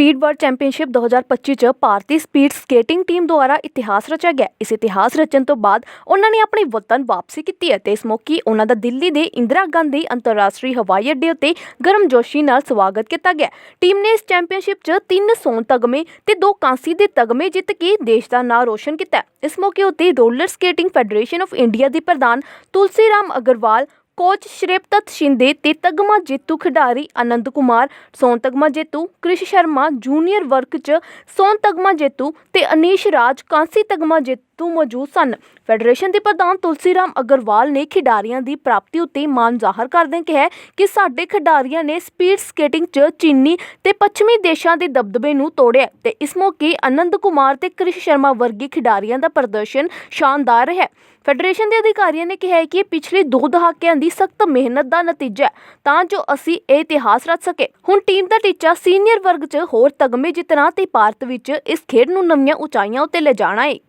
Speed world championship 2025 ਚ ਭਾਰਤੀ speed skating team ਦੁਆਰਾ ਇਤਿਹਾਸ ਰਚਿਆ ਗਿਆ। ਇਸ ਇਤਿਹਾਸ ਰਚਣ ਤੋਂ ਬਾਅਦ ਉਹਨਾਂ ਨੇ ਆਪਣੀ ਵਤਨ ਵਾਪਸੀ ਕੀਤੀ ਹੈ ਇਸ ਮੌਕੇ ਉਹਨਾਂ ਦਾ ਦਿੱਲੀ ਦੇ ਇੰਦਰਾ ਗਾਂਧੀ ਅੰਤਰਰਾਸ਼ਟਰੀ ਹਵਾਈ ਅੱਡੇ ਉੱਤੇ ਗਰਮਜੋਸ਼ੀ ਨਾਲ ਸਵਾਗਤ ਕੀਤਾ ਗਿਆ। ਟੀਮ ਨੇ ਇਸ ਚੈਂਪੀਅਨਸ਼ਿਪ 'ਚ ਤਿੰਨ ਸੋਨ ਤਗਮੇ ਤੇ ਦੋ ਕਾਂਸੀ ਦੇ ਤਗਮੇ ਜਿੱਤ ਕੇ ਦੇਸ਼ ਦਾ ਨਾਂ ਰੋਸ਼ਨ ਕੀਤਾ। ਇਸ ਮੌਕੇ ਉੱਤੇ roller skating federation of India ਦੀ ਪ੍ਰਧਾਨ ਤੁਲਸੀ ਰਾਮ ਅਗਰਵਾਲ ਕੋਚ ਸ਼੍ਰੇਪਤਤ ਸ਼ਿੰਦੇ ਤੇ ਤਗਮਾ ਜੇਤੂ ਖਿਡਾਰੀ ਆਨੰਦ ਕੁਮਾਰ, ਸੋਨ ਤਗਮਾ ਜੇਤੂ ਕ੍ਰਿਸ਼ ਸ਼ਰਮਾ ਜੂਨੀਅਰ ਵਰਗ 'ਚ ਸੋਨ ਤਗਮਾ ਜੇਤੂ ਤੇ ਅਨੀਸ਼ ਰਾਜ ਕਾਂਸੀ ਤਗਮਾ ਜੇਤੂ ਮੌਜੂਦ ਸਨ। ਫੈਡਰੇਸ਼ਨ ਦੇ ਪ੍ਰਧਾਨ ਤੁਲਸੀ ਰਾਮ ਅਗਰਵਾਲ ਨੇ ਖਿਡਾਰੀਆਂ ਦੀ ਪ੍ਰਾਪਤੀ ਉੱਤੇ ਮਾਣ ਜ਼ਾਹਰ ਕਰਦਿਆਂ ਕਿਹਾ ਕਿ ਸਾਡੇ ਖਿਡਾਰੀਆਂ ਨੇ ਸਪੀਡ ਸਕੇਟਿੰਗ 'ਚ ਚੀਨੀ ਤੇ ਪੱਛਮੀ ਦੇਸ਼ਾਂ ਦੇ ਦਬਦਬੇ ਨੂੰ ਤੋੜਿਆ ਤੇ ਇਸ ਮੌਕੇ ਆਨੰਦ ਕੁਮਾਰ ਤੇ ਕ੍ਰਿਸ਼ ਸ਼ਰਮਾ ਵਰਗੇ ਖਿਡਾਰੀਆਂ ਦਾ ਪ੍ਰਦਰਸ਼ਨ ਸ਼ਾਨਦਾਰ ਹੈ ਫੈਡਰੇਸ਼ਨ ਦੇ ਅਧਿਕਾਰੀਆਂ ਨੇ ਕਿਹਾ ਕਿ ਪਿਛਲੇ ਦੋ ਦਹਾਕਿਆਂ ਦੀ ਸਖਤ ਮਿਹਨਤ ਦਾ ਨਤੀਜਾ ਹੈ। ਤਾਂ ਜੋ ਅਸੀਂ ਇਹ ਇਤਿਹਾਸ ਰਚ ਸਕੇ ਹੁਣ ਟੀਮ ਦਾ ਟੀਚਾ ਸੀਨੀਅਰ ਵਰਗ 'ਚ ਹੋਰ ਤਗਮੇ ਜਿੱਤਣਾ ਤੇ ਭਾਰਤ ਵਿੱਚ ਇਸ ਖੇਡ ਨੂੰ ਨਵੀਆਂ ਉਚਾਈਆਂ ਉੱਤੇ ਲਿਜਾਣਾ ਹੈ